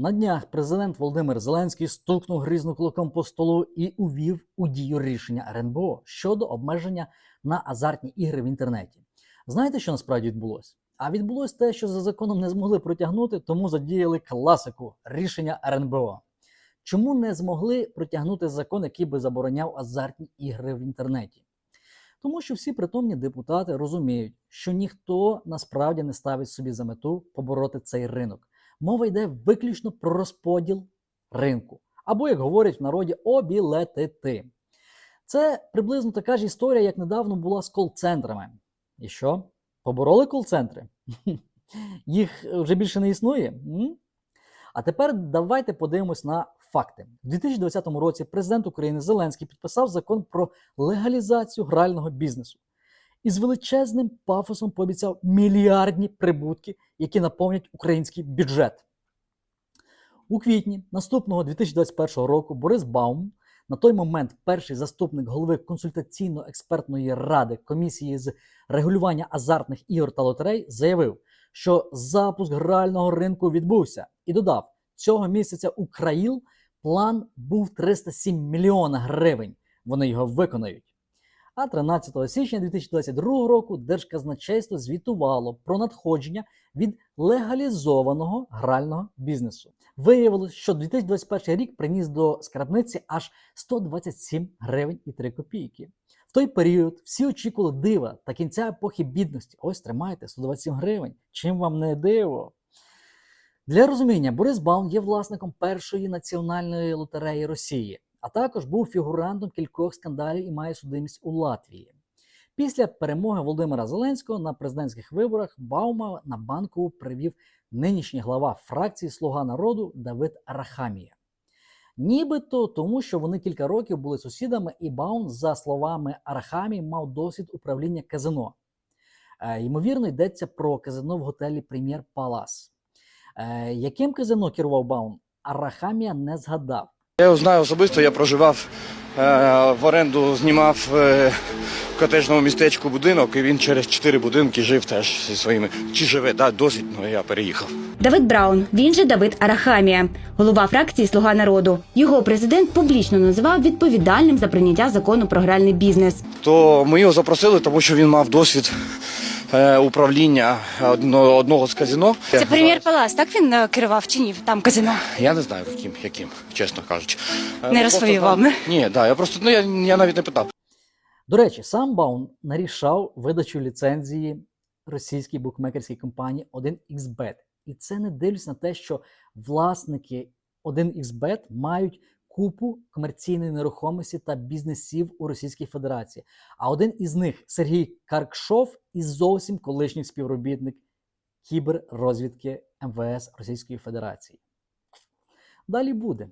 На днях президент Володимир Зеленський стукнув грізну кулаком по столу і увів у дію рішення РНБО щодо обмеження на азартні ігри в інтернеті. Знаєте, що насправді відбулося? А відбулось те, що за законом не змогли протягнути, тому задіяли класику рішення РНБО. Чому не змогли протягнути закон, який би забороняв азартні ігри в інтернеті? Тому що всі притомні депутати розуміють, що ніхто насправді не ставить собі за мету побороти цей ринок. Мова йде виключно про розподіл ринку, або, як говорять в народі, обілетити. Це приблизно така ж історія, як недавно була з кол-центрами. І що? Побороли кол-центри? Їх вже більше не існує? А тепер давайте подивимось на факти. У 2020 році президент України Зеленський підписав закон про легалізацію грального бізнесу і з величезним пафосом пообіцяв мільярдні прибутки, які наповнять український бюджет. У квітні наступного 2021 року Борис Баум, на той момент перший заступник голови консультаційно-експертної ради комісії з регулювання азартних ігор та лотерей, заявив, що запуск грального ринку відбувся і додав, цього місяця у країл план був 307 мільйона гривень. Вони його виконають. А 13 січня 2022 року Держказначейство звітувало про надходження від легалізованого грального бізнесу. Виявилось, що 2021 рік приніс до скрабниці аж 127 гривень і 3 копійки. В той період всі очікували дива та кінця епохи бідності. Ось тримайте 127 гривень. Чим вам не диво? Для розуміння, Борис Баун є власником першої національної лотереї Росії, а також був фігурантом кількох скандалів і має судимість у Латвії. Після перемоги Володимира Зеленського на президентських виборах Баума на банкову привів нинішній глава фракції Слуга народу Давид Арахамія. Нібито тому, що вони кілька років були сусідами, і Баун, за словами Арахамії, мав досвід управління казино. Е, ймовірно, йдеться про казино в готелі Прем'єр Палас. Е, яким казино керував Баун? Арахамія не згадав. Я його знаю особисто, я проживав е, в оренду, знімав е, в котежному містечку будинок, і він через чотири будинки жив теж зі своїми. Чи живе, да, досить, але я переїхав. Давид Браун, він же Давид Арахамія, голова фракції Слуга народу. Його президент публічно називав відповідальним за прийняття закону про гральний бізнес. То ми його запросили, тому що він мав досвід управління одного, з казино. Це прем'єр Палас, так він е, керував чи ні? Там казино. Я не знаю, яким, яким чесно кажучи. Е, Не розповів вам? Ні, да, я просто ну, я, я навіть не питав. До речі, сам Баун нарішав видачу ліцензії російській букмекерській компанії 1xBet. І це не дивлюсь на те, що власники 1xBet мають купу комерційної нерухомості та бізнесів у Російській Федерації. А один із них Сергій Каркшов і зовсім колишній співробітник кіберрозвідки МВС Російської Федерації. Далі буде.